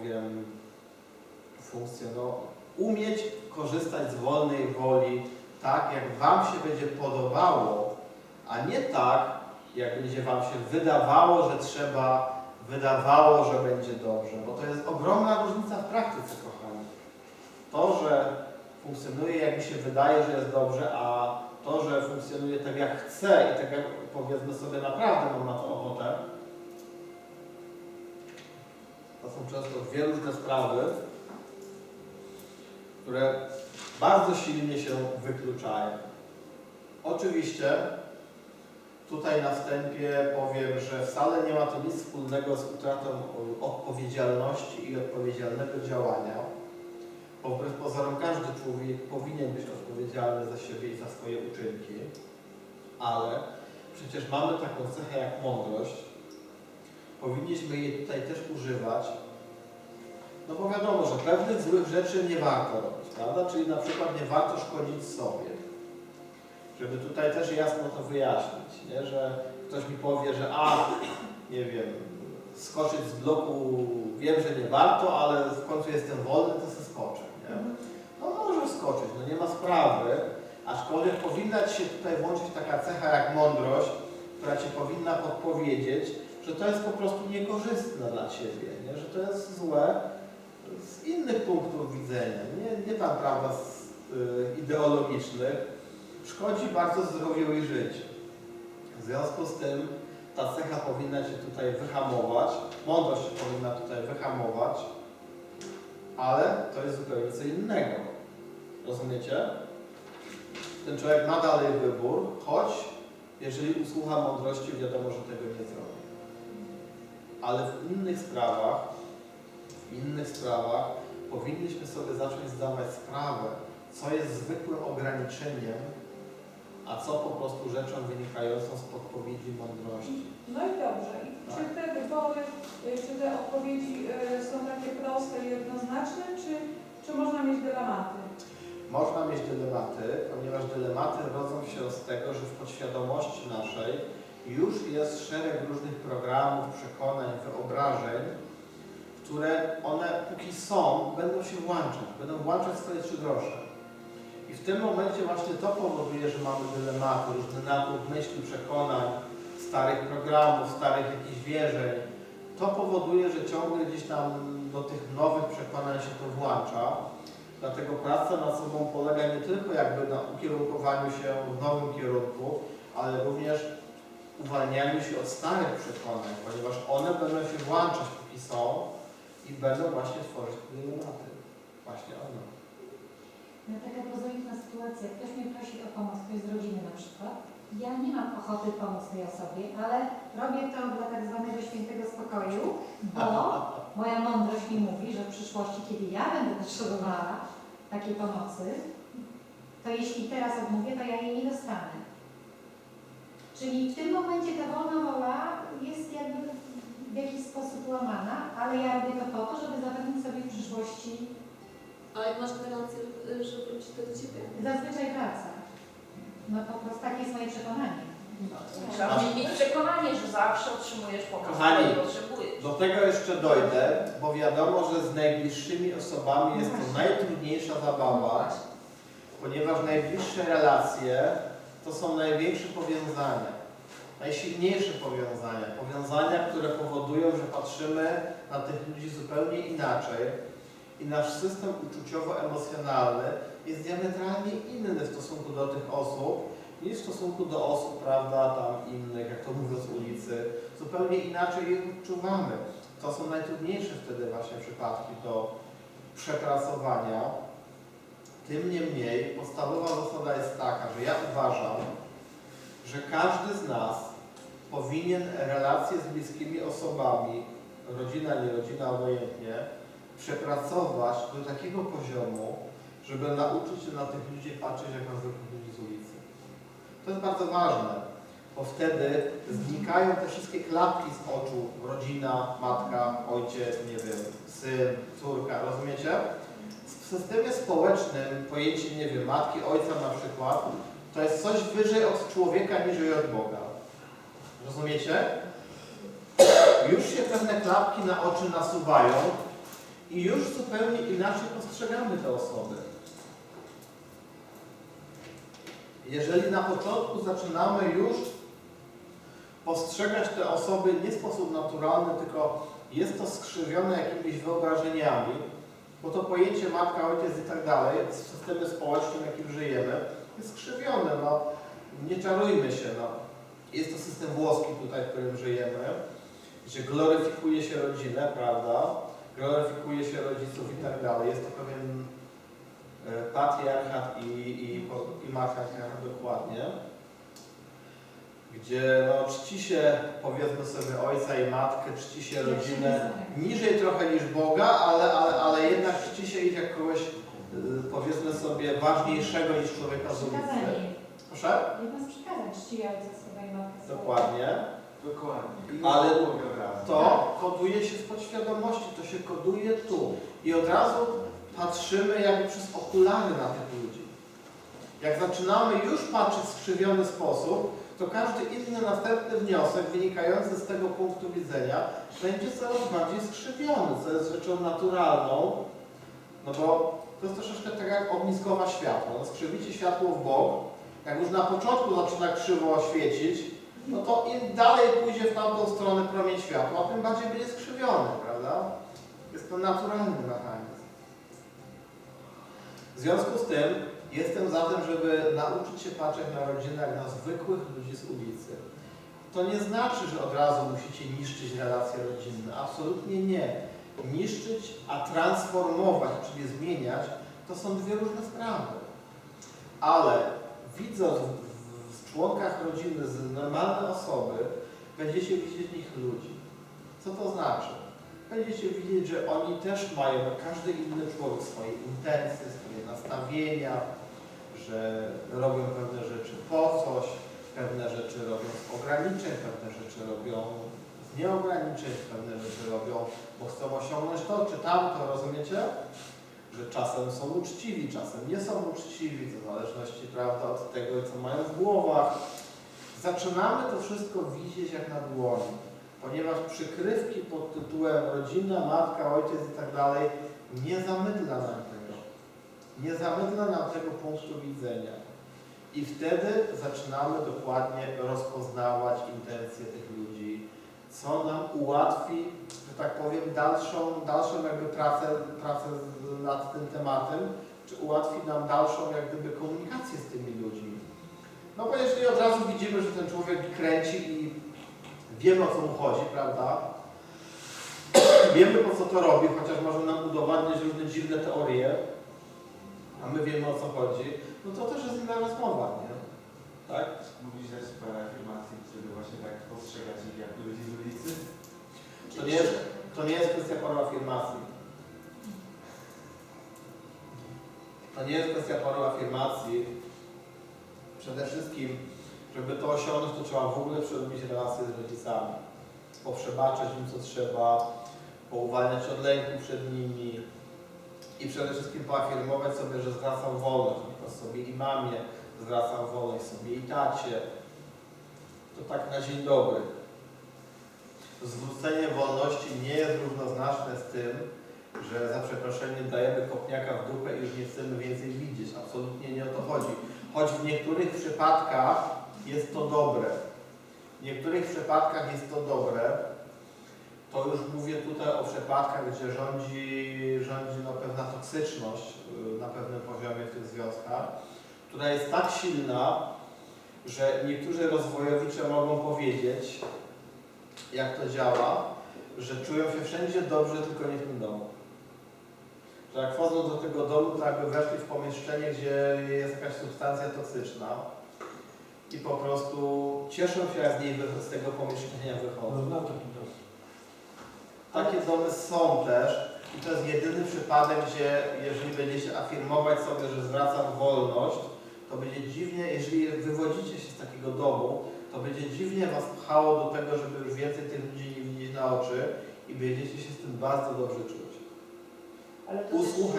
powiem, funkcjonować, umieć korzystać z wolnej woli tak, jak Wam się będzie podobało, a nie tak, jak będzie Wam się wydawało, że trzeba, wydawało, że będzie dobrze, bo to jest ogromna różnica w praktyce, kochani. To, że funkcjonuje jak mi się wydaje, że jest dobrze, a to, że funkcjonuje tak jak chcę i tak jak powiedzmy sobie naprawdę mam na to ochotę, są często dwie różne sprawy, które bardzo silnie się wykluczają. Oczywiście tutaj na wstępie powiem, że wcale nie ma to nic wspólnego z utratą odpowiedzialności i odpowiedzialnego działania, bo wbrew pozorom każdy człowiek powinien być odpowiedzialny za siebie i za swoje uczynki, ale przecież mamy taką cechę jak mądrość. Powinniśmy jej tutaj też używać, no bo wiadomo, że pewnych złych rzeczy nie warto robić, prawda? Czyli na przykład nie warto szkodzić sobie. Żeby tutaj też jasno to wyjaśnić, nie? że ktoś mi powie, że a, nie wiem, skoczyć z bloku wiem, że nie warto, ale w końcu jestem wolny, to sobie skoczę. Nie? No może skoczyć, no nie ma sprawy, aczkolwiek powinna Ci się tutaj włączyć taka cecha jak mądrość, która Ci powinna podpowiedzieć, że to jest po prostu niekorzystne dla Ciebie, nie? że to jest złe z innych punktów widzenia, nie, nie tam prawda z, y, ideologicznych, szkodzi bardzo zdrowiu i życiu. W związku z tym ta cecha powinna Cię tutaj wyhamować, mądrość Cię powinna tutaj wyhamować, ale to jest zupełnie co innego. Rozumiecie? Ten człowiek ma dalej wybór, choć jeżeli usłucha mądrości, wiadomo, że tego nie zrobi. Ale w innych sprawach, w innych sprawach powinniśmy sobie zacząć zdawać sprawę, co jest zwykłym ograniczeniem, a co po prostu rzeczą wynikającą z podpowiedzi mądrości. No i dobrze. I czy te wybory, y, czy te odpowiedzi y, są takie proste i jednoznaczne, czy, czy można mieć dylematy? Można mieć dylematy, ponieważ dylematy rodzą się z tego, że w podświadomości naszej już jest szereg różnych programów, przekonań, wyobrażeń, które one póki są, będą się włączać, będą włączać swoje trzy grosze. I w tym momencie właśnie to powoduje, że mamy dylematy, różny natłok myśli, przekonań, starych programów, starych jakichś wierzeń. To powoduje, że ciągle gdzieś tam do tych nowych przekonań się to włącza. Dlatego praca nad sobą polega nie tylko jakby na ukierunkowaniu się w nowym kierunku, ale również uwalnianiu się od starych przekonań, ponieważ one będą się włączać póki są i będą właśnie tworzyć dylematy. Właśnie one. No taka prozaiczna sytuacja. Ktoś mnie prosi o pomoc, ktoś z rodziny na przykład. Ja nie mam ochoty pomóc tej osobie, ale robię to dla tak zwanego świętego spokoju, bo moja mądrość mi mówi, że w przyszłości, kiedy ja będę potrzebowała takiej pomocy, to jeśli teraz odmówię, to ja jej nie dostanę. Czyli w tym momencie ta wolna wola jest jakby w jakiś sposób łamana, ale ja robię to po to, żeby zapewnić sobie w przyszłości A jak masz gwarancję, że wróci to do Ciebie? Zazwyczaj wraca. No po prostu takie jest moje przekonanie. Trzeba mieć przekonanie, że zawsze otrzymujesz pomoc, Kochani, której potrzebujesz. Do tego jeszcze dojdę, bo wiadomo, że z najbliższymi osobami jest to najtrudniejsza zabawa, ponieważ najbliższe relacje to są największe powiązania, najsilniejsze powiązania, powiązania, które powodują, że patrzymy na tych ludzi zupełnie inaczej i nasz system uczuciowo-emocjonalny jest diametralnie inny w stosunku do tych osób niż w stosunku do osób, prawda, tam innych, jak to mówią z ulicy. Zupełnie inaczej je odczuwamy. To są najtrudniejsze wtedy właśnie przypadki do przepracowania. Tym niemniej podstawowa zasada jest taka, że ja uważam, że każdy z nas powinien relacje z bliskimi osobami, rodzina, nie rodzina, obojętnie, przepracować do takiego poziomu, żeby nauczyć się na tych ludzi patrzeć jak na zwykłych ludzi z ulicy. To jest bardzo ważne, bo wtedy znikają te wszystkie klapki z oczu, rodzina, matka, ojciec, nie wiem, syn, córka, rozumiecie? W systemie społecznym pojęcie, nie wiem, matki, ojca na przykład, to jest coś wyżej od człowieka niżej od Boga. Rozumiecie? Już się pewne klapki na oczy nasuwają i już zupełnie inaczej postrzegamy te osoby. Jeżeli na początku zaczynamy już postrzegać te osoby nie w sposób naturalny, tylko jest to skrzywione jakimiś wyobrażeniami, bo to pojęcie matka, ojciec i tak dalej, w systemie społecznym, w jakim żyjemy, jest skrzywione. No, nie czarujmy się. No. Jest to system włoski tutaj, w którym żyjemy, gdzie gloryfikuje się rodzinę, prawda? Gloryfikuje się rodziców i tak dalej. Jest to pewien e, patriarchat i, i, i dokładnie gdzie no, czci się, powiedzmy sobie, ojca i matkę, czci się rodzinę niżej trochę niż Boga, ale, ale, ale jednak czci się ich jak kogoś, y, powiedzmy sobie, ważniejszego niż człowieka z ulicy. Proszę? Jedno z przykazań czci ojca swego i matkę swego. Dokładnie. Dokładnie. Ale. To koduje się z podświadomości, to się koduje tu. I od razu patrzymy jakby przez okulary na tych ludzi. Jak zaczynamy już patrzeć w skrzywiony sposób, to każdy inny następny wniosek wynikający z tego punktu widzenia będzie coraz bardziej skrzywiony, co jest rzeczą naturalną, no bo to jest troszeczkę tak jak ogniskowa światło. No, skrzywicie światło w bok, jak już na początku zaczyna krzywo świecić, no to im dalej pójdzie w tamtą stronę promień światła, tym bardziej będzie skrzywiony, prawda? Jest to naturalny mechanizm. W związku z tym jestem za tym, żeby nauczyć się patrzeć na rodzinę jak na zwykłych ludzi z ulicy. To nie znaczy, że od razu musicie niszczyć relacje rodzinne. Absolutnie nie. Niszczyć, a transformować, czyli zmieniać, to są dwie różne sprawy. Ale widząc w, członkach rodziny normalne osoby, będziecie widzieć w nich ludzi. Co to znaczy? Będziecie widzieć, że oni też mają, jak każdy inny człowiek, swoje intencje, swoje nastawienia, że robią pewne rzeczy po coś, pewne rzeczy robią z ograniczeń, pewne rzeczy robią z nieograniczeń, pewne rzeczy robią, bo chcą osiągnąć to czy tamto, rozumiecie? Że czasem są uczciwi, czasem nie są uczciwi, w zależności prawda, od tego, co mają w głowach. Zaczynamy to wszystko widzieć jak na dłoni, ponieważ przykrywki pod tytułem rodzina, matka, ojciec i tak dalej nie zamydla nam tego. Nie zamydla nam tego punktu widzenia. I wtedy zaczynamy dokładnie rozpoznawać intencje tych ludzi, co nam ułatwi, że tak powiem, dalszą, dalszą jakby pracę, pracę nad tym tematem, czy ułatwi nam dalszą jak gdyby komunikację z tymi ludźmi. No bo jeżeli od razu widzimy, że ten człowiek kręci i wiemy o co mu chodzi, prawda? Wiemy po co to robi, chociaż może nam udowadniać różne dziwne teorie, a my wiemy o co chodzi, no to też jest inna rozmowa, nie? Tak? Mówisz dać parę afirmacji, żeby właśnie tak postrzegać ich jak ludzi z ulicy? To nie jest, to nie jest kwestia paru afirmacji. To nie jest kwestia paru afirmacji. Przede wszystkim, żeby to osiągnąć, to trzeba w ogóle przerobić relacje z rodzicami. Poprzebaczać im co trzeba, pouwalniać od lęku przed nimi i przede wszystkim poafirmować sobie, że zwracam wolność, na sobie i mamie zwracam wolność, sobie i tacie. To tak na dzień dobry zwrócenie wolności nie jest równoznaczne z tym, że za przeproszeniem dajemy kopniaka w dupę i już nie chcemy więcej widzieć. Absolutnie nie o to chodzi. Choć w niektórych przypadkach jest to dobre. W niektórych przypadkach jest to dobre. To już mówię tutaj o przypadkach, gdzie rządzi, rządzi no, pewna toksyczność y, na pewnym poziomie w tych związkach, która jest tak silna, że niektórzy rozwojowicze mogą powiedzieć, jak to działa, że czują się wszędzie dobrze, tylko nie w tym domu. Że jak wchodzą do tego domu, to jakby weszli w pomieszczenie, gdzie jest jakaś substancja toksyczna i po prostu cieszą się, jak z, niej, wy- z tego pomieszczenia wychodzą. Takie domy są też i to jest jedyny przypadek, gdzie jeżeli będziecie afirmować sobie, że zwracam wolność, to będzie dziwnie, jeżeli wywodzicie się z takiego domu, to będzie dziwnie Was pchało do tego, żeby już więcej tych ludzi nie widzieć na oczy i będziecie się z tym bardzo dobrze czuć. Ale to też- Usłuchaj